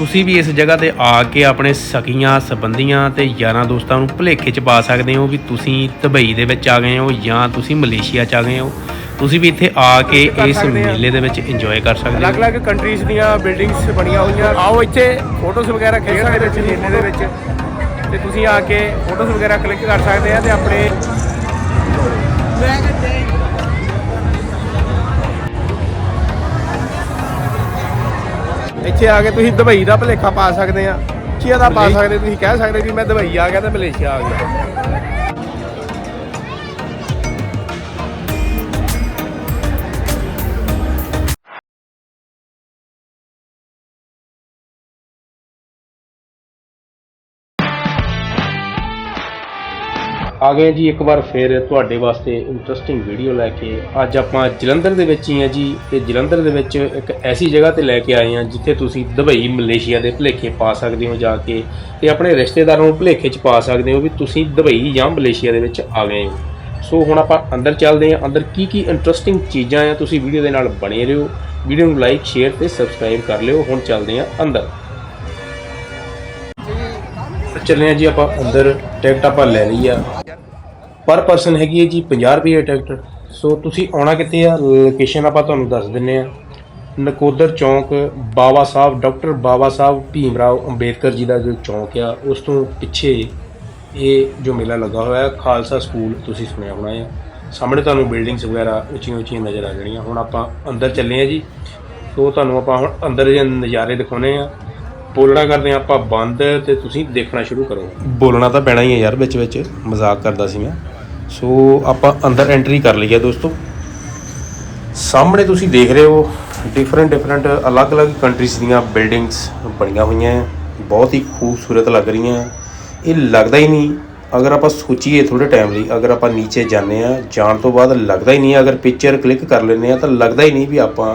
ਤੁਸੀਂ ਵੀ ਇਸ ਜਗ੍ਹਾ ਤੇ ਆ ਕੇ ਆਪਣੇ ਸਕੀਆਂ ਸੰਬੰਧੀਆਂ ਤੇ ਯਾਰਾਂ ਦੋਸਤਾਂ ਨੂੰ ਭੁਲੇਖੇ 'ਚ ਪਾ ਸਕਦੇ ਹੋ ਵੀ ਤੁਸੀਂ ਦੁਬਈ ਦੇ ਵਿੱਚ ਆ ਗਏ ਹੋ ਜਾਂ ਤੁਸੀਂ ਮਲੇਸ਼ੀਆ 'ਚ ਆ ਗਏ ਹੋ। ਤੁਸੀਂ ਵੀ ਇੱਥੇ ਆ ਕੇ ਇਸ। ਮੇਲੇ ਦੇ ਵਿੱਚ ਇੰਜੋਏ ਕਰ ਸਕਦੇ ਹੋ। ਅਲੱਗ-ਅਲੱਗ ਕੰਟਰੀਜ਼ ਦੀਆਂ ਬਿਲਡਿੰਗਸ ਬਣੀਆਂ ਹੋਈਆਂ। ਆਓ ਇੱਥੇ ਫੋਟੋਸ ਵਗੈਰਾ ਖਿੱਚ ਸਕਦੇ ਹੋ ਮੇਲੇ ਦੇ ਵਿੱਚ। ਤੇ ਤੁਸੀਂ ਆ ਕੇ ਫੋਟੋਸ ਵਗੈਰਾ ਕਲਿੱਕ ਕਰ ਸਕਦੇ ਆ ਤੇ ਆਪਣੇ ਇੱਥੇ ਆ ਕੇ ਤੁਸੀਂ ਦੁਬਈ ਦਾ ਭਲੇਖਾ ਪਾ ਸਕਦੇ ਆ। ਚੀਆ ਦਾ ਪਾ ਸਕਦੇ ਤੁਸੀਂ ਕਹਿ ਸਕਦੇ ਵੀ ਮੈਂ ਦੁਬਈ ਆ ਗਿਆ ਤੇ ਮਲੇਸ਼ੀਆ ਆ ਗਿਆ। ਆ ਗਏ ਜੀ ਇੱਕ ਵਾਰ ਫਿਰ ਤੁਹਾਡੇ ਵਾਸਤੇ ਇੰਟਰਸਟਿੰਗ ਵੀਡੀਓ ਲੈ ਕੇ। ਅੱਜ ਆਪਾਂ ਜਲੰਧਰ ਦੇ ਵਿੱਚ ਹੀ ਆ ਜੀ ਤੇ ਜਲੰਧਰ ਦੇ ਵਿੱਚ ਇੱਕ ਐਸੀ ਜਗ੍ਹਾ ਤੇ ਲੈ ਕੇ ਆਏ ਆ ਜਿੱਥੇ ਤੁਸੀਂ ਦੁਬਈ, ਮਲੇਸ਼ੀਆ ਦੇ ਭੁਲੇਖੇ ਪਾ ਸਕਦੇ ਹੋ ਜਾ ਕੇ ਤੇ ਆਪਣੇ ਰਿਸ਼ਤੇਦਾਰਾਂ ਨੂੰ ਭੁਲੇਖੇ 'ਚ ਪਾ ਸਕਦੇ ਹੋ ਵੀ ਤੁਸੀਂ ਦੁਬਈ ਜਾਂ ਮਲੇਸ਼ੀਆ ਦੇ ਵਿੱਚ ਆ ਗਏ ਹੋ। ਸੋ ਹੁਣ ਆਪਾਂ ਅੰਦਰ ਚੱਲਦੇ ਹਾਂ। ਅੰਦਰ ਕੀ ਕੀ ਇੰਟਰਸਟਿੰਗ ਚੀਜ਼ਾਂ ਆ ਤੁਸੀਂ ਵੀਡੀਓ ਦੇ ਨਾਲ ਬਣੇ ਰਹੋ। ਵੀਡੀਓ ਨੂੰ ਲਾਈਕ ਸ਼ੇਅਰ ਤੇ ਸਬਸਕ੍ਰਾਈਬ ਕਰ ਲਿਓ। ਹੁਣ ਚੱਲਦੇ ਹਾਂ ਅੰਦਰ। ਚੱਲੇ ਹਾਂ ਜੀ, ਆਪਾਂ ਅੰਦਰ ਟਿਕਟ ਆਪਾਂ ਲੈ ਲਈ ਆ। ਪਰ ਪਰਸਨ ਹੈਗੀ ਹੈ ਜੀ 50 ਰੁਪਏ ਟਿਕਟ। ਸੋ ਤੁਸੀਂ ਆਉਣਾ ਕਿੱਥੇ ਆ? ਲੋਕੇਸ਼ਨ ਆਪਾਂ ਤੁਹਾਨੂੰ ਦੱਸ ਦਿੰਨੇ ਆ। ਨਕੋਦਰ ਚੌਂਕ ਬਾਬਾ ਸਾਹਿਬ, ਡਾਕਟਰ ਬਾਬਾ ਸਾਹਿਬ ਭੀਮ ਰਾਓ ਅੰਬੇਦਕਰ ਜੀ ਦਾ ਜੋ ਚੌਂਕ ਆ, ਉਸ ਤੋਂ ਪਿੱਛੇ ਇਹ ਜੋ ਮੇਲਾ ਲੱਗਾ ਹੋਇਆ ਹੈ ਖਾਲਸਾ ਸਕੂਲ, ਤੁਸੀਂ ਸੁਣਿਆ ਹੋਣਾ ਹੈ ਸਾਹਮਣੇ ਤੁਹਾਨੂੰ ਬਿਲਡਿੰਗਸ ਵਗੈਰਾ ਉੱਚੀਆਂ ਉੱਚੀਆਂ ਨਜ਼ਰ ਆ ਜਾਣੀਆਂ। ਹੁਣ ਆਪਾਂ ਅੰਦਰ ਚੱਲੇ ਆ ਜੀ। ਸੋ ਤੁਹਾਨੂੰ ਆਪਾਂ ਹੁਣ ਅੰਦਰ ਦੇ ਨਜ਼ਾਰੇ ਦਿਖਾਉਣੇ ਆ। ਬੋਲਣਾ ਕਰਦੇ ਆ ਆਪਾਂ ਬੰਦ ਤੇ ਤੁਸੀਂ ਦੇਖਣਾ ਸ਼ੁਰੂ ਕਰੋ। ਬੋਲਣਾ ਤਾਂ ਪੈਣਾ ਹੀ ਹੈ ਯਾਰ, ਵਿੱਚ ਵਿੱਚ ਮਜ਼ਾਕ ਕਰਦਾ ਸੀ ਮੈਂ। ਸੋ ਆਪਾਂ ਅੰਦਰ ਐਂਟਰੀ ਕਰ ਲਈ ਹੈ ਦੋਸਤੋ। ਸਾਹਮਣੇ ਤੁਸੀਂ ਦੇਖ ਰਹੇ ਹੋ ਡਿਫਰੈਂਟ ਡਿਫਰੈਂਟ ਅਲੱਗ-ਅਲੱਗ ਕੰਟਰੀਜ਼ ਦੀਆਂ ਬਿਲਡਿੰਗਸ ਬਣੀਆਂ ਹੋਈਆਂ ਹੈ। ਬਹੁਤ ਹੀ ਖੂਬਸੂਰਤ ਲੱਗ ਰਹੀਆਂ ਇਹ ਲੱਗਦਾ ਹੀ ਨਹੀਂ, ਅਗਰ ਆਪਾਂ ਸੋਚੀਏ ਥੋੜੇ ਟਾਈਮ ਲਈ, ਅਗਰ ਆਪਾਂ ਨੀਚੇ ਜਾਂਦੇ ਆ ਜਾਣ ਤੋਂ ਬਾਅਦ ਲੱਗਦਾ ਹੀ ਨਹੀਂ, ਅਗਰ ਪਿਕਚਰ ਕਲਿੱਕ ਕਰ ਲੈਂਦੇ ਆ ਤਾਂ ਲੱਗਦਾ ਹੀ ਨਹੀਂ ਵੀ ਆਪਾਂ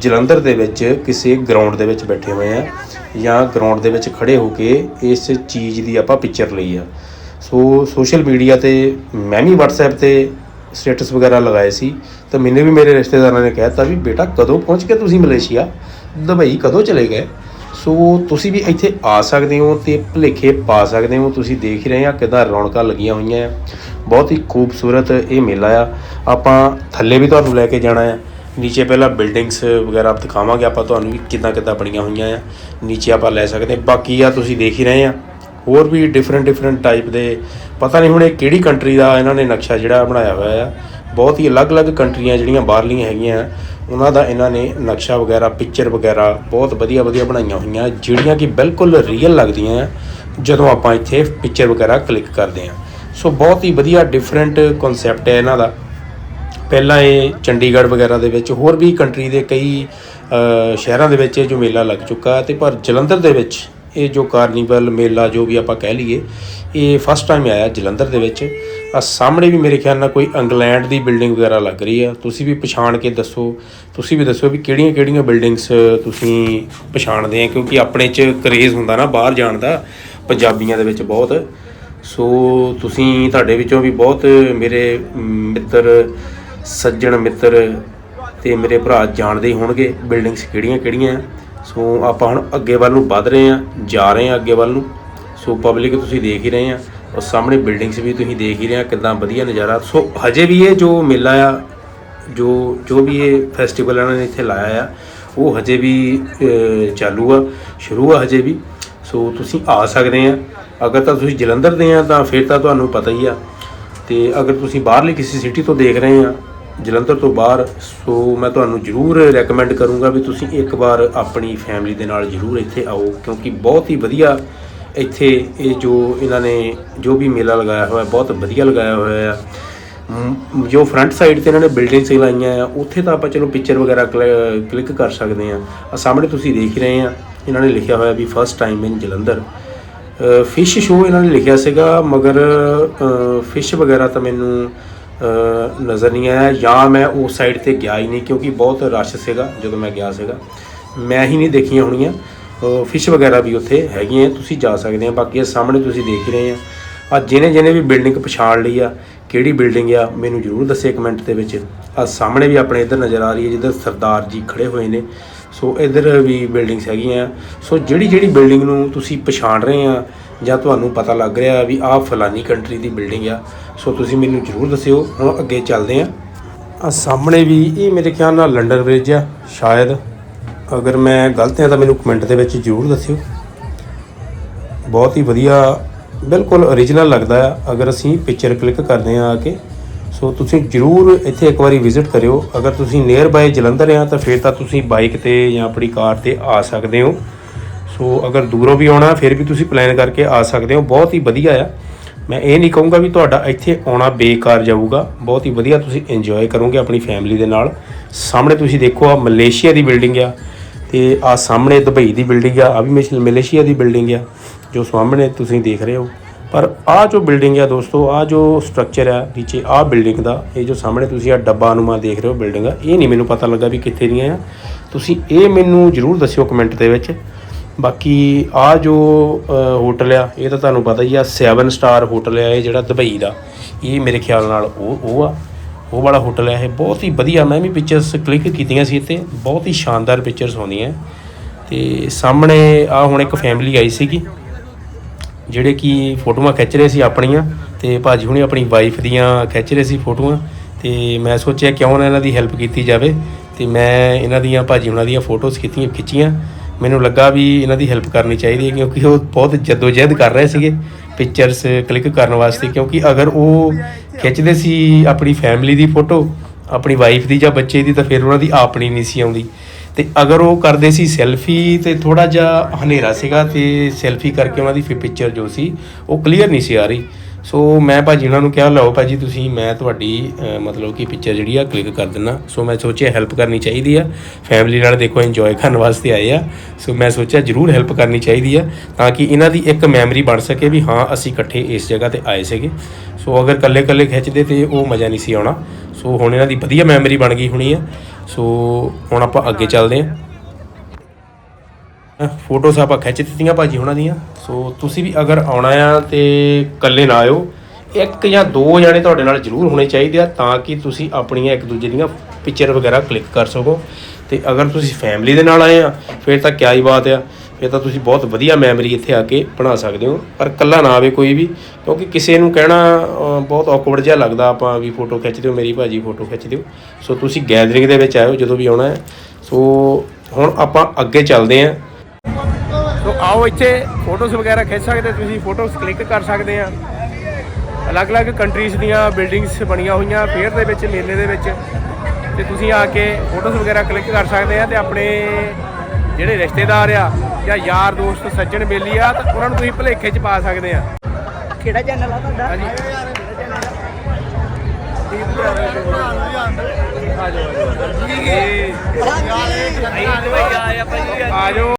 ਜਲੰਧਰ ਦੇ ਵਿੱਚ ਕਿਸੇ ਗਰਾਊਂਡ ਦੇ ਵਿੱਚ ਬੈਠੇ ਹੋਏ ਆ ਜਾਂ ਗਰਾਊਂਡ ਦੇ ਵਿੱਚ ਖੜੇ ਹੋ ਕੇ ਇਸ ਚੀਜ਼ ਦੀ ਆਪਾਂ ਪਿਕਚਰ ਲਈ ਆ। ਸੋ ਸੋਸ਼ਲ ਮੀਡੀਆ ਤੇ ਮੈਂ ਵੀ WhatsApp ਤੇ ਸਟੇਟਸ ਵਗੈਰਾ ਲਗਾਏ ਸੀ ਤਾਂ ਮੈਨੂੰ ਵੀ ਮੇਰੇ ਰਿਸ਼ਤੇਦਾਰਾਂ ਨੇ ਕਹਿਤਾ ਵੀ ਬੇਟਾ ਕਦੋਂ ਪਹੁੰਚ ਕੇ ਤੁਸੀਂ ਮਲੇਸ਼ੀਆ? ਦੁਬਈ ਕਦੋਂ ਚਲੇ ਗਏ? ਸੋ ਤੁਸੀਂ ਵੀ ਇੱਥੇ ਆ ਸਕਦੇ ਹੋ ਤੇ ਭੁਲੇਖੇ ਪਾ ਸਕਦੇ ਹੋ, ਤੁਸੀਂ ਦੇਖ ਹੀ ਰਹੇ ਆ ਕਿਦਾਂ ਰੌਣਕਾਂ ਲੱਗੀਆਂ ਹੋਈਆਂ ਆ। ਬਹੁਤ ਹੀ ਖੂਬਸੂਰਤ ਇਹ ਮੇਲਾ ਆ। ਆਪਾਂ ਥੱਲੇ ਵੀ ਤੁਹਾਨੂੰ ਲੈ ਕੇ ਜਾਣਾ ਆ। ਨੀਚੇ ਪਹਿਲਾਂ ਬਿਲਡਿੰਗਸ ਵਗੈਰਾ ਦਿਖਾਵਾਂਗੇ, ਆਪਾਂ ਤੁਹਾਨੂੰ ਵੀ ਕਿੱਦਾਂ ਕਿੱਦਾਂ ਬਣੀਆਂ ਹੋਈਆਂ ਆ। ਨੀਚੇ ਆਪਾਂ ਲੈ ਸਕਦੇ, ਬਾਕੀ ਆ ਤੁਸੀਂ ਦੇਖ ਹੀ ਰਹੇ ਆ। ਹੋਰ ਵੀ ਡਿਫਰੈਂਟ ਡਿਫਰੈਂਟ ਟਾਈਪ ਦੇ, ਪਤਾ ਨਹੀਂ ਹੁਣ ਇਹ ਕਿਹੜੀ ਕੰਟਰੀ ਦਾ ਇਹਨਾਂ ਨੇ ਨਕਸ਼ਾ ਜਿਹੜਾ ਬਣਾਇਆ ਹੋਇਆ ਆ। ਬਹੁਤ ਹੀ ਅਲੱਗ-ਅਲੱਗ ਕੰਟਰੀਆਂ ਜਿਹੜੀਆਂ ਬਾਹਰਲੀਆਂ ਹੈਗੀਆਂ, ਉਹਨਾਂ ਦਾ ਇਹਨਾਂ ਨੇ ਨਕਸ਼ਾ ਵਗੈਰਾ ਪਿਕਚਰ ਵਗੈਰਾ ਬਹੁਤ ਵਧੀਆ-ਵਧੀਆ ਬਣਾਈਆਂ ਹੋਈਆਂ, ਜਿਹੜੀਆਂ ਕਿ ਬਿਲਕੁਲ ਰੀਅਲ ਲੱਗਦੀਆਂ ਆ, ਜਦੋਂ ਆਪਾਂ ਇੱਥੇ ਪਿਕਚਰ ਵਗੈਰਾ ਕਲਿੱਕ ਕਰਦੇ ਆ। ਸੋ ਬਹੁਤ ਹੀ ਵਧੀਆ ਡਿਫਰੈਂਟ ਕਨਸੈਪਟ ਹੈ ਇਹਨਾਂ ਦਾ। ਪਹਿਲਾਂ ਇਹ ਚੰਡੀਗੜ੍ਹ ਵਗੈਰਾ ਦੇ ਵਿੱਚ, ਹੋਰ ਵੀ ਕੰਟਰੀ ਦੇ ਕਈ ਸ਼ਹਿਰਾਂ ਦੇ ਵਿੱਚ ਇਹ ਜੋ ਮੇਲਾ ਲੱਗ ਚੁੱਕਾ ਹੈ ਤੇ ਪਰ ਜਲੰਧਰ ਦੇ ਵਿੱਚ ਇਹ ਜੋ ਕਾਰਨੀਵਲ ਮੇਲਾ ਜੋ ਵੀ ਆਪਾਂ ਕਹਿ ਲਈਏ, ਇਹ ਫਸਟ ਟਾਈਮ ਆਇਆ ਜਲੰਧਰ ਦੇ ਵਿੱਚ। ਆ ਸਾਹਮਣੇ ਵੀ ਮੇਰੇ ਖਿਆਲ ਨਾਲ ਕੋਈ ਇੰਗਲੈਂਡ ਦੀ ਬਿਲਡਿੰਗ ਵਗੈਰਾ ਲੱਗ ਰਹੀ ਆ ਤੁਸੀਂ ਵੀ ਪਛਾਣ ਕੇ ਦੱਸੋ, ਤੁਸੀਂ ਵੀ ਦੱਸੋ ਵੀ ਕਿਹੜੀਆਂ ਕਿਹੜੀਆਂ ਬਿਲਡਿੰਗਸ ਤੁਸੀਂ ਪਛਾਣਦੇ ਆ, ਕਿਉਂਕਿ ਆਪਣੇ 'ਚ ਕਰੇਜ਼ ਹੁੰਦਾ ਨਾ ਬਾਹਰ ਜਾਣ ਦਾ, ਪੰਜਾਬੀਆਂ ਦੇ ਵਿੱਚ ਬਹੁਤ। ਸੋ ਤੁਸੀਂ ਤੁਹਾਡੇ ਵਿੱਚੋਂ ਵੀ ਬਹੁਤ ਮੇਰੇ ਮਿੱਤਰ ਸੱਜਣ ਮਿੱਤਰ ਤੇ ਮੇਰੇ ਭਰਾ ਜਾਣਦੇ ਹੀ ਹੋਣਗੇ ਬਿਲਡਿੰਗਸ ਕਿਹੜੀਆਂ ਕਿਹੜੀਆਂ ਆ। ਸੋ ਆਪਾਂ ਹੁਣ ਅੱਗੇ ਵੱਲ ਨੂੰ ਵੱਧ ਰਹੇ ਆ, ਜਾ ਰਹੇ ਆ ਅੱਗੇ ਵੱਲ ਨੂੰ। ਸੋ ਪਬਲਿਕ ਤੁਸੀਂ ਦੇਖ ਹੀ ਰਹੇ ਆ ਔਰ ਸਾਹਮਣੇ ਬਿਲਡਿੰਗਸ ਵੀ ਤੁਸੀਂ ਦੇਖ ਹੀ ਰਹੇ ਆ ਕਿੰਨਾ ਵਧੀਆ ਨਜ਼ਾਰਾ। ਸੋ ਹਜੇ ਵੀ ਇਹ ਜੋ ਮੇਲਾ ਆ, ਜੋ ਜੋ ਵੀ ਇਹ ਫੈਸਟੀਵਲ ਇਹਨਾਂ ਨੇ ਇੱਥੇ ਲਾਇਆ ਆ, ਉਹ ਹਜੇ ਵੀ ਚਾਲੂ ਆ, ਸ਼ੁਰੂ ਆ ਹਜੇ ਵੀ। ਸੋ ਤੁਸੀਂ ਆ ਸਕਦੇ ਆ। ਅਗਰ ਤਾਂ ਤੁਸੀਂ ਜਲੰਧਰ ਦੇ ਆ, ਤਾਂ ਫਿਰ ਤਾਂ ਤੁਹਾਨੂੰ ਪਤਾ ਹੀ ਆ। ਤੇ ਅਗਰ ਤੁਸੀਂ ਬਾਹਰਲੀ ਕਿਸੇ ਸਿਟੀ ਤੋਂ ਦੇਖ ਰਹੇ ਆ ਜਲੰਧਰ ਤੋਂ ਬਾਹਰ, ਸੋ ਮੈਂ ਤੁਹਾਨੂੰ ਜ਼ਰੂਰ ਰეკਮੈਂਡ ਕਰੂੰਗਾ ਵੀ ਤੁਸੀਂ ਇੱਕ ਵਾਰ ਆਪਣੀ ਫੈਮਿਲੀ ਦੇ ਨਾਲ ਜ਼ਰੂਰ ਇੱਥੇ ਆਓ, ਕਿਉਂਕਿ ਬਹੁਤ ਹੀ ਵਧੀਆ ਇੱਥੇ ਇਹ ਜੋ ਇਹਨਾਂ ਨੇ ਜੋ ਵੀ ਮੇਲਾ ਲਗਾਇਆ ਹੋਇਆ, ਬਹੁਤ ਵਧੀਆ ਲਗਾਇਆ ਹੋਇਆ ਆ। ਜੋ ਫਰੰਟ ਸਾਈਡ ਤੇ ਇਹਨਾਂ ਨੇ ਬਿਲਡਿੰਗਸ ਲਾਈਆਂ ਆ, ਉੱਥੇ ਤਾਂ ਆਪਾਂ ਚਲੋ ਪਿਕਚਰ ਵਗੈਰਾ ਕਲਿੱਕ ਕਰ ਸਕਦੇ ਆ। ਆ ਸਾਹਮਣੇ ਤੁਸੀਂ ਦੇਖ ਰਹੇ ਆ, ਇਹਨਾਂ ਨੇ ਲਿਖਿਆ ਹੋਇਆ ਵੀ first time in Jalandhar. Fish show ਇਹਨਾਂ ਨੇ ਲਿਖਿਆ ਸੀਗਾ, ਮਗਰ ਫਿਸ਼ ਵਗੈਰਾ ਤਾਂ ਮੈਨੂੰ ਨਜ਼ਰ ਨਹੀਂ ਆਇਆ ਜਾਂ ਮੈਂ ਉਸ ਸਾਈਡ ਤੇ ਗਿਆ ਹੀ ਨਹੀਂ ਕਿਉਂਕਿ ਬਹੁਤ ਰਸ਼ ਸੀਗਾ, ਜਦੋਂ ਮੈਂ ਗਿਆ ਸੀਗਾ। ਮੈਂ ਹੀ ਨਹੀਂ ਦੇਖੀਆਂ ਹੋਣੀਆਂ। ਫਿਸ਼ ਵਗੈਰਾ ਵੀ ਉੱਥੇ ਹੈਗੀਆਂ ਤੁਸੀਂ ਜਾ ਸਕਦੇ ਆ। ਬਾਕੀ ਇਹ ਸਾਹਮਣੇ ਤੁਸੀਂ ਦੇਖ ਰਹੇ ਆ। ਆ ਜਿਹਨੇ ਜਿਹਨੇ ਵੀ ਬਿਲਡਿੰਗ ਪਛਾਣ ਲਈ ਆ, ਕਿਹੜੀ ਬਿਲਡਿੰਗ ਆ, ਮੈਨੂੰ ਜਰੂਰ ਦੱਸੇ ਕਮੈਂਟ ਦੇ ਵਿੱਚ। ਆ ਸਾਹਮਣੇ ਵੀ ਆਪਣੇ ਇੱਧਰ ਨਜ਼ਰ ਆ ਰਹੀ ਹੈ, ਜਿੱਧਰ ਸਰਦਾਰ ਜੀ ਖੜੇ ਹੋਏ ਨੇ। ਸੋ ਇੱਧਰ ਵੀ ਬਿਲਡਿੰਗਸ ਹੈਗੀਆਂ ਸੋ ਜਿਹੜੀ ਜਿਹੜੀ ਬਿਲਡਿੰਗ ਨੂੰ ਤੁਸੀਂ ਪਛਾਣ ਰਹੇ ਆ ਜਾਂ ਤੁਹਾਨੂੰ ਪਤਾ ਲੱਗ ਰਿਹਾ ਵੀ ਆਹ ਫਲਾਨੀ ਕੰਟਰੀ ਦੀ ਬਿਲਡਿੰਗ ਆ। ਸੋ ਤੁਸੀਂ ਮੈਨੂੰ ਜ਼ਰੂਰ ਦੱਸਿਓ। ਹੁਣ ਅੱਗੇ ਚੱਲਦੇ ਆ ਆ ਸਾਹਮਣੇ ਵੀ ਇਹ ਮੇਰੇ ਖਿਆਲ ਨਾਲ ਲੰਡਨ ਬ੍ਰਿਜ ਆ, ਸ਼ਾਇਦ। ਅਗਰ ਮੈਂ ਗਲਤ ਹਾਂ ਤਾਂ ਮੈਨੂੰ ਕਮੈਂਟ ਦੇ ਵਿੱਚ ਜ਼ਰੂਰ ਦੱਸਿਓ। ਬਹੁਤ ਹੀ ਵਧੀਆ, ਬਿਲਕੁਲ origignal ਲੱਗਦਾ ਆ। ਅਗਰ ਅਸੀਂ ਪਿਕਚਰ ਕਲਿੱਕ ਕਰਦੇ ਆ ਆ ਕੇ, ਸੋ ਤੁਸੀਂ ਜਰੂਰ ਇੱਥੇ ਇੱਕ ਵਾਰੀ ਵਿਜ਼ਿਟ ਕਰਿਓ। ਅਗਰ ਤੁਸੀਂ ਨੀਅਰ ਬਾਏ ਜਲੰਧਰ ਆ ਤਾਂ ਫਿਰ ਤਾਂ ਤੁਸੀਂ ਬਾਈਕ ਤੇ ਜਾਂ ਆਪਣੀ ਕਾਰ ਤੇ ਆ ਸਕਦੇ ਹੋ। ਸੋ ਅਗਰ ਦੂਰੋਂ ਵੀ ਆਉਣਾ, ਫਿਰ ਵੀ ਤੁਸੀਂ ਪਲਾਨ ਕਰਕੇ ਆ ਸਕਦੇ ਹੋ। ਬਹੁਤ ਹੀ ਵਧੀਆ ਆ। ਮੈਂ ਇਹ ਨਹੀਂ ਕਹੂੰਗਾ ਵੀ ਤੁਹਾਡਾ ਇੱਥੇ ਆਉਣਾ ਬੇਕਾਰ ਜਾਊਗਾ। ਬਹੁਤ ਹੀ ਵਧੀਆ ਤੁਸੀਂ ਇੰਜੋਏ ਕਰੋਗੇ ਆਪਣੀ ਫੈਮਿਲੀ ਦੇ ਨਾਲ। ਸਾਹਮਣੇ ਤੁਸੀਂ ਦੇਖੋ ਆ ਮਲੇਸ਼ੀਆ ਦੀ ਬਿਲਡਿੰਗ ਆ ਤੇ ਆ ਸਾਹਮਣੇ ਦੁਬਈ ਦੀ ਬਿਲਡਿੰਗ ਆ। ਆ ਵੀ ਮਿਸ਼- ਮਲੇਸ਼ੀਆ ਦੀ ਬਿਲਡਿੰਗ ਆ, ਜੋ ਸਾਹਮਣੇ ਤੁਸੀਂ ਦੇਖ ਰਹੇ ਹੋ। ਪਰ ਆ ਜੋ ਬਿਲਡਿੰਗ ਆ ਦੋਸਤੋ ਆ ਜੋ ਸਟਰਕਚਰ ਆ ਨੀਚੇ ਆ ਬਿਲਡਿੰਗ ਦਾ, ਇਹ ਜੋ ਸਾਹਮਣੇ ਤੁਸੀਂ ਆ ਡੱਬਾ ਅਨੁਮਾ ਦੇਖ ਰਹੇ ਹੋ ਬਿਲਡਿੰਗ ਆ ਇਹ ਨਹੀਂ ਮੈਨੂੰ ਪਤਾ ਲੱਗਾ ਵੀ ਕਿੱਥੇ ਦੀਆਂ ਆ। ਤੁਸੀਂ ਇਹ ਮੈਨੂੰ ਜਰੂਰ ਦੱਸਿਓ ਕਮੈਂਟ ਦੇ ਵਿੱਚ। ਬਾਕੀ ਆ ਜੋ ਹੋਟਲ ਆ, ਇਹ ਤਾਂ ਤੁਹਾਨੂੰ ਪਤਾ ਹੀ ਆ 7 ਸਟਾਰ ਹੋਟਲ ਆ ਇਹ ਜਿਹੜਾ ਦੁਬਈ ਦਾ। ਇਹ ਮੇਰੇ ਖਿਆਲ ਨਾਲ ਉਹ ਉਹ ਆ। ਉਹ ਵਾਲਾ ਹੋਟਲ ਹੈ ਇਹ। ਬਹੁਤ ਹੀ ਵਧੀਆ, ਮੈਂ ਵੀ ਪਿਕਚਰਸ ਕਲਿੱਕ ਕੀਤੀਆਂ ਸੀ ਇੱਥੇ। ਬਹੁਤ ਹੀ ਸ਼ਾਨਦਾਰ ਪਿਕਚਰਸ ਆਉਂਦੀਆਂ ਤੇ ਸਾਹਮਣੇ ਆ ਹੁਣ ਇੱਕ ਫੈਮਿਲੀ ਆਈ ਸੀਗੀ, ਜਿਹੜੇ ਕਿ ਫੋਟੋਆਂ ਖਿੱਚ ਰਹੇ ਸੀ ਆਪਣੀਆਂ। ਤੇ ਭਾਜੀ ਹੁਣੇ ਆਪਣੀ ਵਾਈਫ ਦੀਆਂ ਖਿੱਚ ਰਹੇ ਸੀ ਫੋਟੋਆਂ। ਤੇ ਮੈਂ ਸੋਚਿਆ ਕਿਉਂ ਨਾ ਇਹਨਾਂ ਦੀ ਹੈਲਪ ਕੀਤੀ ਜਾਵੇ। ਤੇ ਮੈਂ ਇਹਨਾਂ ਦੀਆਂ, ਭਾਜੀ ਹੁਣਾਂ ਦੀਆਂ ਫੋਟੋਜ਼ ਕੀਤੀਆਂ ਖਿੱਚੀਆਂ। ਮੈਨੂੰ ਲੱਗਾ ਵੀ ਇਹਨਾਂ ਦੀ ਹੈਲਪ ਕਰਨੀ ਚਾਹੀਦੀ ਹੈ ਕਿਉਂਕਿ ਉਹ ਬਹੁਤ ਜਦੋਜਹਿਦ ਕਰ ਰਹੇ ਸੀਗੇ ਪਿਕਚਰਸ ਕਲਿੱਕ ਕਰਨ ਵਾਸਤੇ, ਕਿਉਂਕਿ ਅਗਰ ਉਹ ਖਿੱਚਦੇ ਸੀ ਆਪਣੀ ਫੈਮਿਲੀ ਦੀ ਫੋਟੋ ਆਪਣੀ ਵਾਈਫ ਦੀ ਜਾਂ ਬੱਚੇ ਦੀ, ਤਾਂ ਫਿਰ ਉਹਨਾਂ ਦੀ ਆਪਣੀ ਨਹੀਂ ਸੀ ਆਉਂਦੀ। ਤੇ ਅਗਰ ਉਹ ਕਰਦੇ ਸੀ ਸੈਲਫੀ ਤੇ ਥੋੜਾ ਜਿਹਾ ਹਨੇਰਾ ਸੀਗਾ ਤੇ ਸੈਲਫੀ ਕਰਕੇ ਉਹਨਾਂ ਦੀ ਫਿਰ ਪਿਕਚਰ ਜੋ ਸੀ, ਉਹ ਕਲੀਅਰ ਨਹੀਂ ਸੀ ਆ ਰਹੀ। ਸੋ ਮੈਂ ਭਾਜੀ ਉਹਨਾਂ ਨੂੰ ਕਿਹਾ, ਲਓ ਭਾਜੀ ਤੁਸੀਂ, ਮੈਂ ਤੁਹਾਡੀ ਮਤਲਬ ਕਿ ਪਿਕਚਰ ਜਿਹੜੀ ਆ ਕਲਿੱਕ ਕਰ ਦਿੰਨਾ ਸੋ ਮੈਂ ਸੋਚਿਆ ਹੈਲਪ ਕਰਨੀ ਚਾਹੀਦੀ ਆ। ਫੈਮਿਲੀ ਨਾਲ ਦੇਖੋ ਇੰਜੋਏ ਕਰਨ ਵਾਸਤੇ ਆਏ ਆ। ਸੋ ਮੈਂ ਸੋਚਿਆ ਜਰੂਰ ਹੈਲਪ ਕਰਨੀ ਚਾਹੀਦੀ ਆ, ਤਾਂ ਕਿ ਇਹਨਾਂ ਦੀ ਇੱਕ ਮੈਮਰੀ ਬਣ ਸਕੇ ਵੀ ਹਾਂ, ਅਸੀਂ ਇਕੱਠੇ ਇਸ ਜਗ੍ਹਾ ਤੇ ਆਏ ਸੀਗੇ। ਸੋ ਅਗਰ ਕੱਲੇ ਕੱਲੇ ਖਿੱਚਦੇ ਤੇ ਉਹ ਮਜ਼ਾ ਨਹੀਂ ਸੀ ਆਉਣਾ। ਸੋ ਹੁਣ ਇਹਨਾਂ ਦੀ ਵਧੀਆ ਮੈਮਰੀ ਬਣ ਗਈ ਹੋਣੀ ਆ। ਸੋ ਹੁਣ ਆਪਾਂ ਅੱਗੇ ਚੱਲਦੇ ਹਾਂ ਫੋਟੋਸ ਆਪਾਂ ਖਿੱਚ ਦਿੱਤੀਆਂ ਭਾਜੀ ਉਹਨਾਂ ਦੀਆਂ। ਸੋ ਤੁਸੀਂ ਵੀ ਅਗਰ ਆਉਣਾ ਆ ਤੇ ਇਕੱਲੇ ਨਾ ਆਇਓ, ਇੱਕ ਜਾਂ ਦੋ ਜਣੇ ਤੁਹਾਡੇ ਨਾਲ ਜ਼ਰੂਰ ਹੋਣੇ ਚਾਹੀਦੇ ਆ ਤਾਂ ਕਿ ਤੁਸੀਂ ਆਪਣੀਆਂ ਇੱਕ ਦੂਜੇ ਦੀਆਂ ਪਿਕਚਰ ਵਗੈਰਾ ਕਲਿੱਕ ਕਰ ਸਕੋ। ਤੇ ਅਗਰ ਤੁਸੀਂ ਫੈਮਿਲੀ ਦੇ ਨਾਲ ਆਏ ਆ, ਫਿਰ ਤਾਂ ਕਿਆ ਹੀ ਬਾਤ ਆ। ਫਿਰ ਤਾਂ ਤੁਸੀਂ ਬਹੁਤ ਵਧੀਆ ਮੈਮਰੀ ਇੱਥੇ ਆ ਕੇ ਬਣਾ ਸਕਦੇ ਹੋ। ਪਰ ਇਕੱਲਾ ਨਾ ਆਵੇ ਕੋਈ ਵੀ, ਕਿਉਂਕਿ ਕਿਸੇ ਨੂੰ ਕਹਿਣਾ ਬਹੁਤ ਔਕਵਰਡ ਜਿਹਾ ਲੱਗਦਾ ਆਪਾਂ ਵੀ ਫੋਟੋ ਖਿੱਚ ਦਿਓ, ਮੇਰੀ ਭਾਜੀ ਫੋਟੋ ਖਿੱਚ ਦਿਓ। ਸੋ ਤੁਸੀਂ ਗੈਦਰਿੰਗ ਦੇ ਵਿੱਚ ਆਇਓ ਜਦੋਂ ਵੀ ਆਉਣਾ ਹੈ। ਸੋ ਹੁਣ ਆਪਾਂ ਅੱਗੇ ਚੱਲਦੇ ਹਾਂ। ਆਓ ਇੱਥੇ ਫੋਟੋਜ਼ ਵਗੈਰਾ ਖਿੱਚ ਸਕਦੇ ਤੁਸੀਂ ਫੋਟੋਜ਼ ਕਲਿੱਕ ਕਰ ਸਕਦੇ ਆ। ਅਲੱਗ-ਅਲੱਗ ਕੰਟਰੀਜ਼ ਦੀਆਂ ਬਿਲਡਿੰਗਸ ਬਣੀਆਂ ਹੋਈਆਂ ਫੇਅਰ ਦੇ ਵਿੱਚ ਮੇਲੇ ਦੇ ਵਿੱਚ। ਤੇ ਤੁਸੀਂ ਆ ਕੇ ਫੋਟੋਜ਼ ਵਗੈਰਾ ਕਲਿੱਕ ਕਰ ਸਕਦੇ ਆ ਤੇ ਆਪਣੇ ਜਿਹੜੇ ਰਿਸ਼ਤੇਦਾਰ ਆ ਜਾਂ ਯਾਰ ਦੋਸਤ ਸੱਜਣ ਬੇਲੀ ਆ ਤਾਂ ਉਹਨਾਂ ਨੂੰ ਤੁਸੀਂ ਭੁਲੇਖੇ 'ਚ ਪਾ ਸਕਦੇ ਆ। ਕਿਹੜਾ ਚੈਨਲ ਆ ਤੁਹਾਡਾ? ਹਾਂਜੀ। ਆ ਜਾਓ।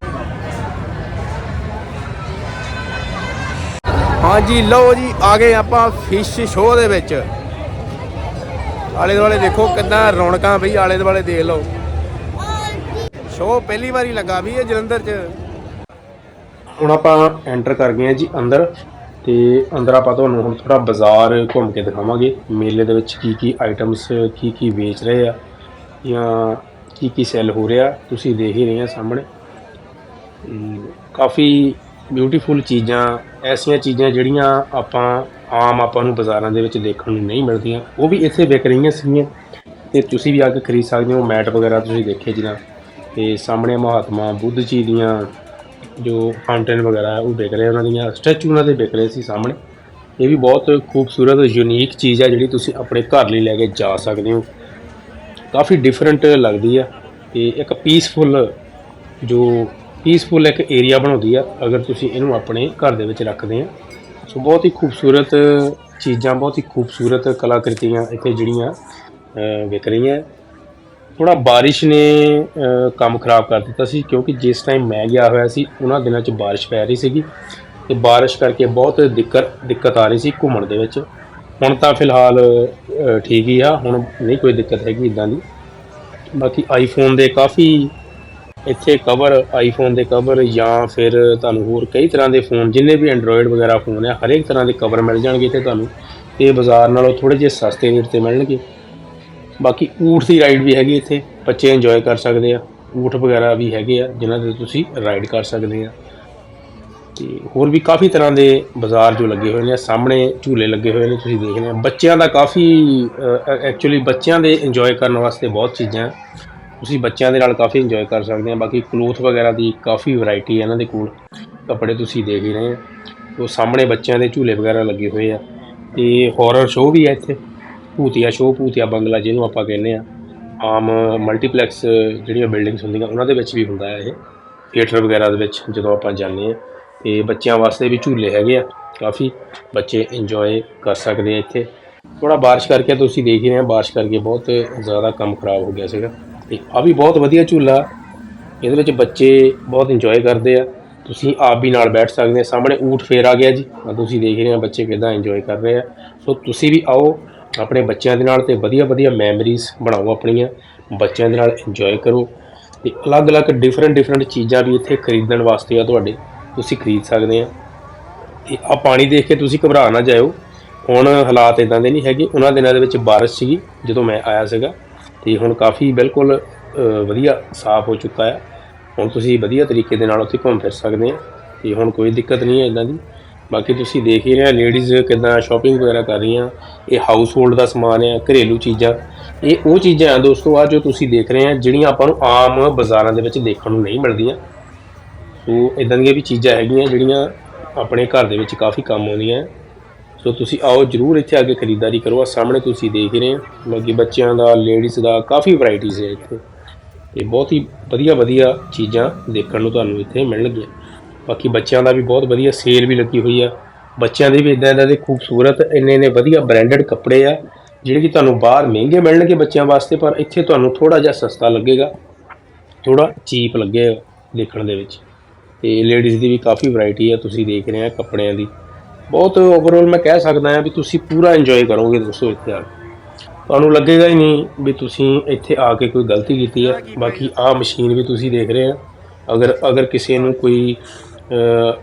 ਹਾਂਜੀ, ਲਓ ਜੀ, ਆ ਗਏ ਆਪਾਂ ਫਿਸ਼ ਸ਼ੋਅ ਦੇ ਵਿੱਚ। ਆਲੇ ਦੁਆਲੇ ਦੇਖੋ ਕਿੰਨਾ ਰੌਣਕਾਂ ਬਈ ਆਲੇ ਦੁਆਲੇ ਦੇਖ ਲਓ। ਸ਼ੋਅ ਪਹਿਲੀ ਵਾਰੀ ਲੱਗਾ ਵੀ ਇਹ ਜਲੰਧਰ 'ਚ। ਹੁਣ ਆਪਾਂ ਐਂਟਰ ਕਰ ਗਏ ਹਾਂ ਜੀ ਅੰਦਰ ਤੇ ਅੰਦਰ ਆਪਾਂ ਤੁਹਾਨੂੰ ਹੁਣ ਥੋੜਾ ਬਾਜ਼ਾਰ ਘੁੰਮ ਕੇ ਦਿਖਾਵਾਂਗੇ। ਮੇਲੇ ਦੇ ਵਿੱਚ ਕੀ ਕੀ ਆਈਟਮਸ ਕੀ ਕੀ ਵੇਚ ਰਹੇ ਆ ਜਾਂ ਕੀ ਕੀ ਸੈਲ ਹੋ ਰਿਹਾ, ਤੁਸੀਂ ਦੇਖ ਹੀ ਰਹੇ ਆ ਸਾਹਮਣੇ। ਕਾਫੀ ਬਿਊਟੀਫੁਲ ਚੀਜ਼ਾਂ, ਐਸੀਆਂ ਚੀਜ਼ਾਂ ਜਿਹੜੀਆਂ ਆਪਾਂ ਆਮ ਆਪਾਂ ਨੂੰ ਬਾਜ਼ਾਰਾਂ ਦੇ ਵਿੱਚ ਦੇਖਣ ਨੂੰ ਨਹੀਂ ਮਿਲਦੀਆਂ, ਉਹ ਵੀ ਇੱਥੇ ਵਿਕ ਰਹੀਆਂ ਸੀਗੀਆਂ। ਤੇ ਤੁਸੀਂ ਵੀ ਆ ਕੇ ਖਰੀਦ ਸਕਦੇ ਹੋ, ਮੈਟ ਵਗੈਰਾ ਤੁਸੀਂ ਦੇਖੇ ਜਿਨ੍ਹਾਂ ਤੇ ਸਾਹਮਣੇ ਮਹਾਤਮਾ ਬੁੱਧ ਜੀ ਦੀਆਂ ਜੋ ਫਾਊਂਟੇਨ ਵਗੈਰਾ ਉਹ ਵਿਕ ਰਹੇ, ਉਹਨਾਂ ਦੀਆਂ ਸਟੈਚੂ ਉਹਨਾਂ ਦੇ ਵਿਕ ਰਹੇ ਸੀ ਸਾਹਮਣੇ। ਇਹ ਵੀ ਬਹੁਤ ਖੂਬਸੂਰਤ ਯੂਨੀਕ ਚੀਜ਼ ਹੈ ਜਿਹੜੀ ਤੁਸੀਂ ਆਪਣੇ ਘਰ ਲਈ ਲੈ ਕੇ ਜਾ ਸਕਦੇ ਹੋ। ਕਾਫੀ ਡਿਫਰੈਂਟ ਲੱਗਦੀ ਆ ਤੇ ਇੱਕ ਪੀਸਫੁਲ ਜੋ ਪੀਸਫੁਲ ਇੱਕ ਏਰੀਆ ਬਣਾਉਂਦੀ ਆ, ਅਗਰ ਤੁਸੀਂ ਇਹਨੂੰ ਆਪਣੇ ਘਰ ਦੇ ਵਿੱਚ ਰੱਖਦੇ ਆ। ਸੋ ਬਹੁਤ ਹੀ ਖੂਬਸੂਰਤ ਚੀਜ਼ਾਂ, ਬਹੁਤ ਹੀ ਖੂਬਸੂਰਤ ਕਲਾਕ੍ਰਿਤੀਆਂ ਇੱਥੇ ਜਿਹੜੀਆਂ ਵਿਕ ਰਹੀਆਂ। ਥੋੜਾ ਬਾਰਿਸ਼ ਨੇ ਕੰਮ ਖਰਾਬ ਕਰ ਦਿੱਤਾ ਸੀ, ਕਿਉਂਕਿ ਜਿਸ ਟਾਈਮ ਮੈਂ ਗਿਆ ਹੋਇਆ ਸੀ, ਉਹਨਾਂ ਦਿਨਾਂ 'ਚ ਬਾਰਿਸ਼ ਪੈ ਰਹੀ ਸੀਗੀ। ਤੇ ਬਾਰਿਸ਼ ਕਰਕੇ ਬਹੁਤ ਦਿੱਕਤ ਦਿੱਕਤ ਆ ਰਹੀ ਸੀ ਘੁੰਮਣ ਦੇ ਵਿੱਚ। ਹੁਣ ਤਾਂ ਫਿਲਹਾਲ ਠੀਕ ਹੀ ਆ, ਹੁਣ ਨਹੀਂ ਕੋਈ ਦਿੱਕਤ ਹੈਗੀ ਇਦਾਂ ਦੀ। ਬਾਕੀ ਆਈਫੋਨ ਦੇ ਕਾਫੀ ਇੱਥੇ ਕਵਰ ਆਈਫੋਨ ਦੇ ਕਵਰ ਜਾਂ ਫਿਰ ਤੁਹਾਨੂੰ ਹੋਰ ਕਈ ਤਰ੍ਹਾਂ ਦੇ ਫੋਨ ਜਿੰਨੇ ਵੀ ਐਂਡਰੋਇਡ ਵਗੈਰਾ ਫੋਨ ਆ, ਹਰੇਕ ਤਰ੍ਹਾਂ ਦੇ ਕਵਰ ਮਿਲ ਜਾਣਗੇ ਇੱਥੇ ਤੁਹਾਨੂੰ ਇਹ ਬਾਜ਼ਾਰ ਨਾਲੋਂ ਥੋੜੇ ਜਿਹੇ ਸਸਤੇ ਰੇਟ ਤੇ ਮਿਲਣਗੇ। ਬਾਕੀ ਊਠ ਦੀ ਰਾਈਡ ਵੀ ਹੈਗੀ ਇੱਥੇ, ਬੱਚੇ ਇੰਜੋਏ ਕਰ ਸਕਦੇ ਆ। ਊਠ ਵਗੈਰਾ ਵੀ ਹੈਗੇ ਆ, ਜਿਨ੍ਹਾਂ ਤੇ ਤੁਸੀਂ ਰਾਈਡ ਕਰ ਸਕਦੇ ਆ। ਤੇ ਹੋਰ ਵੀ ਕਾਫੀ ਤਰ੍ਹਾਂ ਦੇ ਬਾਜ਼ਾਰ ਜੋ ਲੱਗੇ ਹੋਏ ਨੇ, ਸਾਹਮਣੇ ਝੂਲੇ ਲੱਗੇ ਹੋਏ ਨੇ, ਤੁਸੀਂ ਦੇਖ ਰਹੇ ਹੋ। ਬੱਚਿਆਂ ਦਾ ਕਾਫੀ ਐਕਚੁਅਲੀ ਬੱਚਿਆਂ ਦੇ ਇੰਜੋਏ ਕਰਨ ਵਾਸਤੇ ਬਹੁਤ ਚੀਜ਼ਾਂ ਤੁਸੀਂ ਬੱਚਿਆਂ ਦੇ ਨਾਲ ਕਾਫੀ ਇੰਜੋਏ ਕਰ ਸਕਦੇ ਆ, ਬਾਕੀ ਕਲੋਥ ਵਗੈਰਾ ਦੀ ਕਾਫੀ ਵੈਰਾਈਟੀ ਹੈ ਇਹਨਾਂ ਦੇ ਕੋਲ, ਕੱਪੜੇ ਤੁਸੀਂ ਦੇਖ ਹੀ ਰਹੇ ਆ। ਉਹ ਸਾਹਮਣੇ ਬੱਚਿਆਂ ਦੇ ਝੂਲੇ ਵਗੈਰਾ ਲੱਗੇ ਹੋਏ ਆ, ਤੇ ਹਾਰਰ ਸ਼ੋਅ ਵੀ ਹੈ ਇੱਥੇ, ਭੂਤੀਆ ਸ਼ੋਅ ਭੂਤੀਆ ਬੰਗਲਾ ਜਿਹਨੂੰ ਆਪਾਂ ਕਹਿੰਦੇ ਆ। ਆਮ ਮਲਟੀਪਲੈਕਸ ਜਿਹੜੀਆਂ ਬਿਲਡਿੰਗਸ ਹੁੰਦੀਆਂ, ਉਹਨਾਂ ਦੇ ਵਿੱਚ ਵੀ ਹੁੰਦਾ ਹੈ ਇਹ ਥੀਏਟਰ ਵਗੈਰਾ ਦੇ ਵਿੱਚ ਜਦੋਂ ਆਪਾਂ ਜਾਂਦੇ ਆ। ਤੇ ਬੱਚਿਆਂ ਵਾਸਤੇ ਵੀ ਝੂਲੇ ਹੈਗੇ ਆ, ਕਾਫੀ ਬੱਚੇ ਇੰਜੋਏ ਕਰ ਸਕਦੇ ਆ ਇੱਥੇ। ਥੋੜਾ ਬਾਰਿਸ਼ ਕਰਕੇ ਤੁਸੀਂ ਦੇਖ ਹੀ ਰਹੇ ਆ, ਬਾਰਿਸ਼ ਕਰਕੇ ਬਹੁਤ ਜ਼ਿਆਦਾ ਕੰਮ ਖਰਾਬ ਹੋ ਗਿਆ ਸੀਗਾ। ਤੇ ਆ ਵੀ ਬਹੁਤ ਵਧੀਆ ਝੂਲਾ। ਇਹਦੇ ਵਿੱਚ ਬੱਚੇ ਬਹੁਤ ਇੰਜੋਏ ਕਰਦੇ ਆ। ਤੁਸੀਂ ਆਪ ਵੀ ਨਾਲ ਬੈਠ ਸਕਦੇ ਆ। ਸਾਹਮਣੇ ਊਠ ਫੇਰ ਆ ਗਿਆ ਜੀ। ਆ ਤੁਸੀਂ ਦੇਖ ਰਹੇ ਆ ਬੱਚੇ ਕਿਦਾਂ ਇੰਜੋਏ ਕਰ ਰਹੇ ਆ। ਸੋ ਤੁਸੀਂ ਵੀ ਆਓ ਆਪਣੇ ਬੱਚਿਆਂ ਦੇ ਨਾਲ ਤੇ ਵਧੀਆ ਵਧੀਆ ਮੈਮਰੀਜ਼ ਬਣਾਓ ਆਪਣੀਆਂ। ਬੱਚਿਆਂ ਦੇ ਨਾਲ ਇੰਜੋਏ ਕਰੋ। ਤੇ ਅਲੱਗ-ਅਲੱਗ ਡਿਫਰੈਂਟ ਡਿਫਰੈਂਟ ਚੀਜ਼ਾਂ ਵੀ ਇੱਥੇ ਖਰੀਦਣ ਵਾਸਤੇ ਆ ਤੁਹਾਡੇ। ਤੁਸੀਂ ਖਰੀਦ ਸਕਦੇ ਆ। ਤੇ ਆ ਪਾਣੀ ਦੇਖ ਕੇ ਤੁਸੀਂ ਘਬਰਾ ਨਾ ਜਾਇਓ। ਹੁਣ ਹਾਲਾਤ ਇਦਾਂ ਦੇ ਨਹੀਂ ਹੈਗੇ। ਉਹਨਾਂ ਦਿਨਾਂ ਦੇ ਵਿੱਚ ਬਾਰਿਸ਼ ਸੀਗੀ ਜਦੋਂ ਮੈਂ ਆਇਆ ਸੀਗਾ। ਤੇ ਹੁਣ ਕਾਫੀ ਬਿਲਕੁਲ ਵਧੀਆ ਸਾਫ਼ ਹੋ ਚੁੱਕਾ ਹੈ। ਹੁਣ ਤੁਸੀਂ ਵਧੀਆ ਤਰੀਕੇ ਦੇ ਨਾਲ ਉੱਥੇ ਘੁੰਮ ਫਿਰ ਸਕਦੇ ਆ ਤੇ ਹੁਣ ਕੋਈ ਦਿੱਕਤ ਨਹੀਂ ਹੈ ਇਦਾਂ ਦੀ। ਬਾਕੀ ਤੁਸੀਂ ਦੇਖ ਹੀ ਰਹੇ ਲੇਡੀਜ਼ ਕਿਦਾਂ ਸ਼ਾਪਿੰਗ ਵਗੈਰਾ ਕਰ ਰਹੀਆਂ, ਇਹ ਹਾਊਸ ਹੋਲਡ ਦਾ ਸਮਾਨ ਹੈ, ਘਰੇਲੂ ਚੀਜ਼ਾਂ। ਇਹ ਉਹ ਚੀਜ਼ਾਂ ਆ ਦੋਸਤੋ ਆ ਜੋ ਤੁਸੀਂ ਦੇਖ ਰਹੇ ਆ ਜਿਹੜੀਆਂ ਆਪਾਂ ਨੂੰ ਆਮ ਬਾਜ਼ਾਰਾਂ ਦੇ ਵਿੱਚ ਦੇਖਣ ਨੂੰ ਨਹੀਂ ਮਿਲਦੀਆਂ। ਸੋ ਇਦਾਂ ਦੀਆਂ ਵੀ ਚੀਜ਼ਾਂ ਹੈਗੀਆਂ ਜਿਹੜੀਆਂ ਆਪਣੇ ਘਰ ਦੇ ਵਿੱਚ ਕਾਫੀ ਕੰਮ ਆਉਂਦੀਆਂ। ਹੈ। ਸੋ ਤੁਸੀਂ ਆਓ, ਜਰੂਰ ਇੱਥੇ ਆ ਕੇ ਖਰੀਦਦਾਰੀ ਕਰੋ। ਆ ਸਾਹਮਣੇ ਤੁਸੀਂ ਦੇਖ ਰਹੇ ਹੋ, ਬਾਕੀ ਬੱਚਿਆਂ ਦਾ ਲੇਡੀਜ਼ ਦਾ ਕਾਫੀ ਵੈਰਾਈਟੀਜ਼ ਹੈ ਇੱਥੇ। ਤੇ ਬਹੁਤ ਹੀ ਵਧੀਆ ਵਧੀਆ ਚੀਜ਼ਾਂ ਦੇਖਣ ਨੂੰ ਤੁਹਾਨੂੰ ਇੱਥੇ ਮਿਲਣਗੀਆਂ। ਬਾਕੀ ਬੱਚਿਆਂ ਦਾ ਵੀ ਬਹੁਤ ਵਧੀਆ ਸੇਲ ਵੀ ਲੱਗੀ ਹੋਈ ਆ। ਬੱਚਿਆਂ ਦੇ ਵੀ ਇਦਾਂ ਇਦਾਂ ਦੇ ਖੂਬਸੂਰਤ, ਇੰਨੇ ਇੰਨੇ ਵਧੀਆ ਬ੍ਰਾਂਡਡ ਕੱਪੜੇ ਆ, ਜਿਹੜੇ ਕਿ ਤੁਹਾਨੂੰ ਬਾਹਰ ਮਹਿੰਗੇ ਮਿਲਣਗੇ ਬੱਚਿਆਂ ਵਾਸਤੇ, ਪਰ ਇੱਥੇ ਤੁਹਾਨੂੰ ਥੋੜਾ ਜਿਹਾ ਸਸਤਾ ਲੱਗੇਗਾ। ਥੋੜਾ ਚੀਪ ਲੱਗੇਗਾ ਦੇਖਣ ਦੇ ਵਿੱਚ। ਤੇ ਲੇਡੀਜ਼ ਦੀ ਵੀ ਕਾਫੀ ਵੈਰਾਈਟੀ ਆ, ਤੁਸੀਂ ਦੇਖ ਰਹੇ ਆ ਕੱਪੜਿਆਂ ਦੀ। ਬਹੁਤ ਓਵਰਆਲ ਮੈਂ ਕਹਿ ਸਕਦਾ ਹਾਂ ਵੀ ਤੁਸੀਂ ਪੂਰਾ ਇੰਜੋਏ ਕਰੋਗੇ ਦੋਸਤੋ ਇੱਥੇ ਆ ਕੇ। ਤੁਹਾਨੂੰ ਲੱਗੇਗਾ ਹੀ ਨਹੀਂ ਵੀ ਤੁਸੀਂ ਇੱਥੇ ਆ ਕੇ ਕੋਈ ਗਲਤੀ ਕੀਤੀ ਹੈ। ਬਾਕੀ ਆਹ ਮਸ਼ੀਨ ਵੀ ਤੁਸੀਂ ਦੇਖ ਰਹੇ ਆ ਅਗਰ ਅਗਰ ਕਿਸੇ ਨੂੰ ਕੋਈ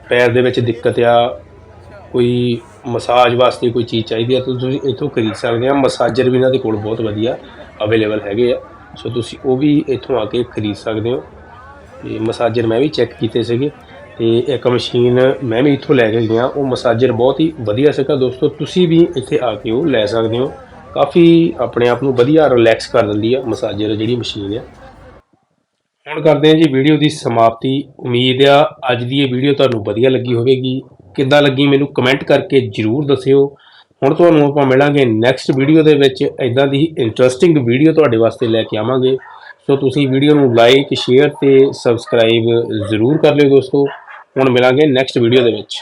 ਪੈਰ ਦੇ ਵਿੱਚ ਦਿੱਕਤ ਆ, ਕੋਈ ਮਸਾਜ ਵਾਸਤੇ ਕੋਈ ਚੀਜ਼ ਚਾਹੀਦੀ ਹੈ ਤਾਂ ਤੁਸੀਂ ਇੱਥੋਂ ਖਰੀਦ ਸਕਦੇ ਆ। ਮਸਾਜਰ ਵੀ ਇਹਨਾਂ ਦੇ ਕੋਲ ਬਹੁਤ ਵਧੀਆ ਅਵੇਲੇਬਲ ਹੈਗੇ ਆ। ਸੋ ਤੁਸੀਂ ਉਹ ਵੀ ਇੱਥੋਂ ਆ ਕੇ ਖਰੀਦ ਸਕਦੇ ਹੋ। ਤੇ ਮਸਾਜਰ ਮੈਂ ਵੀ ਚੈੱਕ ਕੀਤੇ ਸੀਗੇ। ਤੇ ਇੱਕ ਮਸ਼ੀਨ ਮੈਂ ਵੀ ਇੱਥੋਂ ਲੈ ਕੇ ਗਿਆ ਉਹ ਮਸਾਜਰ ਬਹੁਤ ਹੀ ਵਧੀਆ ਸੀਗਾ ਦੋਸਤੋ। ਤੁਸੀਂ ਵੀ ਇੱਥੇ ਆ ਕੇ ਉਹ ਲੈ ਸਕਦੇ ਹੋ। ਕਾਫੀ ਆਪਣੇ ਆਪ ਨੂੰ ਵਧੀਆ ਰਿਲੈਕਸ ਕਰ ਦਿੰਦੀ ਆ ਮਸਾਜਰ ਜਿਹੜੀ ਮਸ਼ੀਨ ਆ। ਹੁਣ ਕਰਦੇ ਹਾਂ ਜੀ ਵੀਡੀਓ ਦੀ ਸਮਾਪਤੀ। ਉਮੀਦ ਆ ਅੱਜ ਦੀ ਇਹ ਵੀਡੀਓ ਤੁਹਾਨੂੰ ਵਧੀਆ ਲੱਗੀ ਹੋਵੇਗੀ। ਕਿੱਦਾਂ ਲੱਗੀ ਮੈਨੂੰ ਕਮੈਂਟ ਕਰਕੇ ਜਰੂਰ ਦੱਸਿਓ। ਹੁਣ ਤੁਹਾਨੂੰ ਆਪਾਂ ਮਿਲਾਂਗੇ ਨੈਕਸਟ ਵੀਡੀਓ ਦੇ ਵਿੱਚ। ਇਦਾਂ ਦੀ ਇੰਟਰਸਟਿੰਗ ਵੀਡੀਓ ਤੁਹਾਡੇ ਵਾਸਤੇ ਲੈ ਕੇ ਆਵਾਂਗੇ। ਸੋ ਤੁਸੀਂ ਵੀਡੀਓ ਨੂੰ ਲਾਈਕ ਸ਼ੇਅਰ ਤੇ ਸਬਸਕ੍ਰਾਈਬ ਜ਼ਰੂਰ ਕਰ ਲਿਓ ਦੋਸਤੋ। ਹੁਣ ਮਿਲਾਂਗੇ ਨੈਕਸਟ ਵੀਡੀਓ ਦੇ ਵਿੱਚ।